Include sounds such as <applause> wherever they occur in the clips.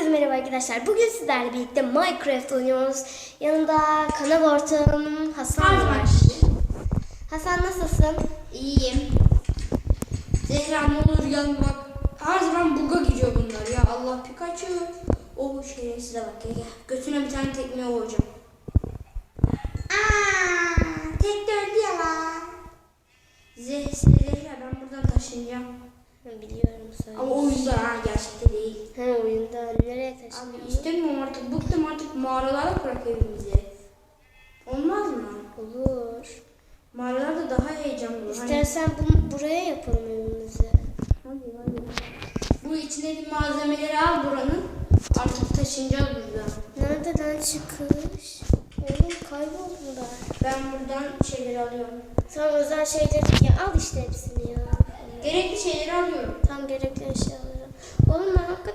Herkese merhaba arkadaşlar. Bugün sizlerle birlikte Minecraft oynuyoruz. Yanımda kanal ortağım Hasan Her var. Hasan nasılsın? İyiyim. Zehra ne olur yan bak. Her zaman buga giriyor bunlar ya. Allah Pikachu. O şerefsize bak gel. Götüne bir tane tekme vuracağım. Aaa tek döndü ya lan. Zeh Zehra ben buradan taşınacağım. Ben biliyorum söyle. Ama oyunda ha gerçekte değil. He oyunda nereye Taşınıyorsun? istemiyorum artık. Bıktım artık mağaralara bırak evimizi. Olmaz mı? Olur. Mağaralarda daha heyecanlı. Hani- İstersen bu, buraya yapalım evimizi. Hadi hadi. Bu içindeki malzemeleri al buranın. Artık taşınacağız buradan. Nereden çıkış? Oğlum kayboldular. Ben buradan şeyleri alıyorum. Tamam özel şeyleri ya al işte hepsini ya. Gerekli şeyleri alıyorum. Tam gerekli eşyaları. Oğlum ben hakikaten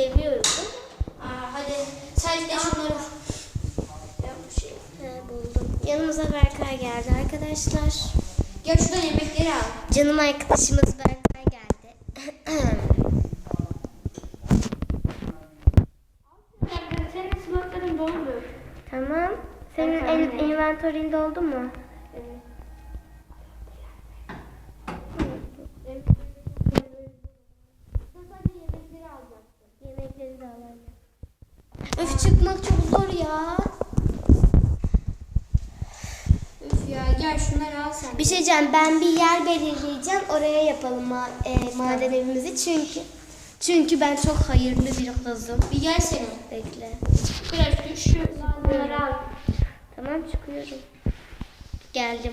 Ama Aa, hadi sen de şunları şey he, buldum. Yanımıza Berkay geldi arkadaşlar. Gel şuradan yemekleri al. Canım arkadaşımız Berkay geldi. Senin slotların doldu. tamam. Senin en inventory'in doldu mu? Öf çıkmak çok zor ya. Üf ya gel şunları al sen. Bir şey diyeceğim ben bir yer belirleyeceğim oraya yapalım ma- e, maden evimizi çünkü çünkü ben çok hayırlı bir kızım. Bir gel senin. Bekle. Biraz şu bunları al. Tamam çıkıyorum. Geldim.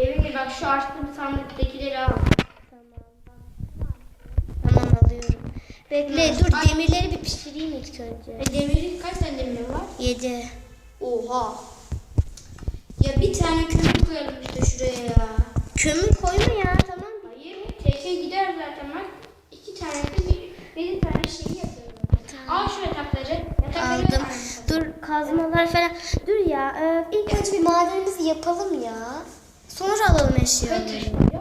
Evine bak şu açtığım sandıktakileri al. Bekle dur Ay. demirleri bir pişireyim ilk önce. E demiri kaç tane demir var? Yedi. Oha. Ya bir tane kömür koyalım işte şuraya ya. Kömür koyma ya tamam? Hayır. Teke gider zaten bak. İki tane de bir, bir tane şeyi yapıyorum. Al şu yatakları. Yatakları Aldım. ver. Dur kazmalar falan. Dur ya e, ilk önce bir madenimizi yapalım ya. Sonra alalım eşyaları.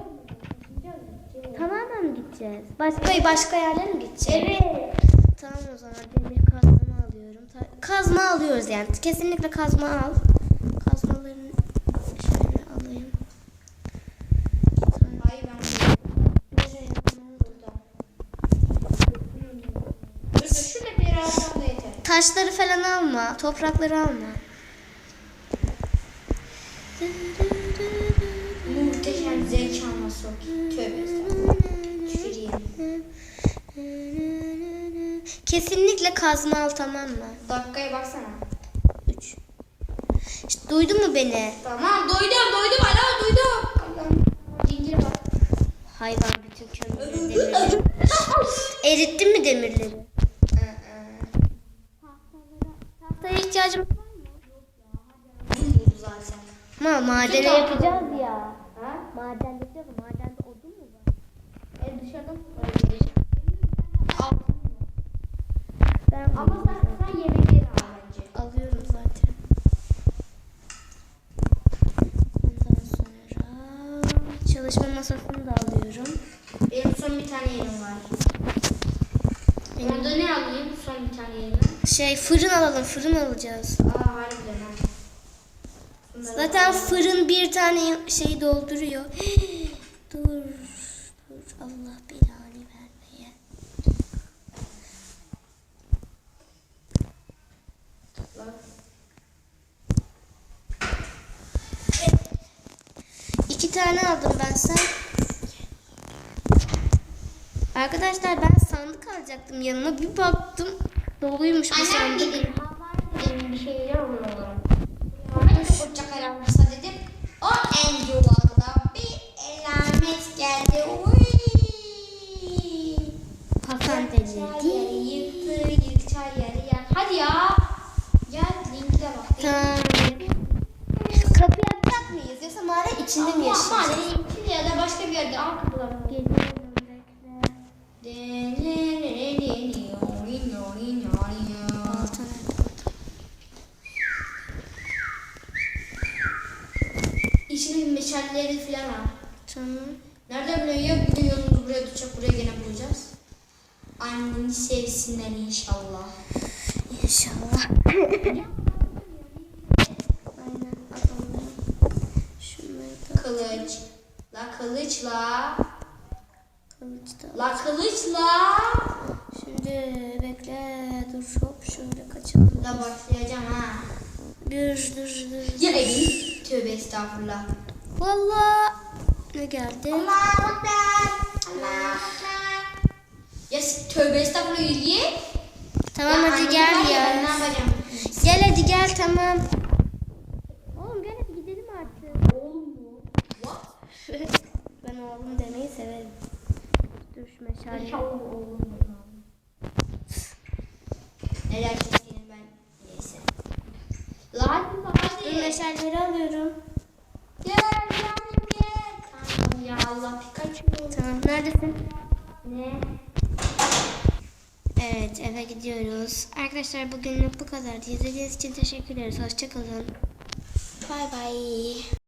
Mi gideceğiz? Başka başka yerlere mi gideceğiz? Evet. Tamam o zaman demir kazmamı alıyorum. Kazma alıyoruz yani. Kesinlikle kazma al. Kazmalarını şöyle alayım. Sonra Hayır ben nereye yapmam? burada. Dur dur şuradakileri alsam da yeter. Taşları falan alma. Toprakları alma. Muhteşem zevk alması. Tövbe. Kesinlikle kazma al tamam mı? Dakikaya baksana. 3. İşte duydun mu beni? Tamam doydum doydum alo doydum. Allah'ım. Zincir bak. Hayvan bütün kömürleri demirleri. <laughs> Erittin mi demirleri? Tahtaya ihtiyacım Odun buldu zaten. ama madene yapacağız ya. Ha? Maden yapacağız. Madende odun mu var? Al. Ben Ama sen, sen yemekleri al bence. alıyorum zaten. Ondan sonra çalışma masasını da alıyorum. Benim son bir tane yerim var. Benim- Onda ne alayım son bir tane yerim? Şey fırın alalım. Fırın alacağız. Aa harbiden ha. Zaten fırın bir tane şeyi dolduruyor. dur. Dur. Allah belanı vermeye. Bak. İki tane aldım ben sen. Arkadaşlar ben sandık alacaktım yanıma. Bir baktım doluymuş bu Annem sandık. dedim. Dedim bir şeyler alalım. Koca karanlıksa dedim. O yuvarda bir elamet geldi. Uy. Yıktı yeri. Hadi ya. Gel linke bak. Tamam. İçinde mi Ama yaşayacağız? mahallenin ya da başka bir yerde nerede? İçinde meşalleri falan var. Tamam. Nerede biliyorsun ya bir yolumuzu buraya tutacak buraya gene bulacağız. Anneni sevsinler inşallah. İnşallah. <laughs> Aynen adamlar. Şunları da Kılıç. La kılıçla. kılıç da. La kılıçla. Şimdi bekle dur hop şöyle kaçalım. La başlayacağım ha. Dur dur dur. Ya elin. Tövbe estağfurullah. Valla ne geldi? Ekber. Allahu Ekber. Ya tövbe estağfurullah yürüye. Tamam Ya hadi gel ya. Gel hadi gel tamam. Oğlum gel hadi gidelim artık. Oğlum mu? What? Ben oğlum demeyi severim. Şu meşale. İnşallah oğlum? Neler çektiğini ben neyse. La hadi Dur hadi. meşaleleri alıyorum. Gel yavrum gel. Tamam ya Allah Pikachu. Tamam neredesin? Ne? Evet eve gidiyoruz. Arkadaşlar bugünlük bu kadar. İzlediğiniz için teşekkür ederiz. Hoşçakalın. Bay bay.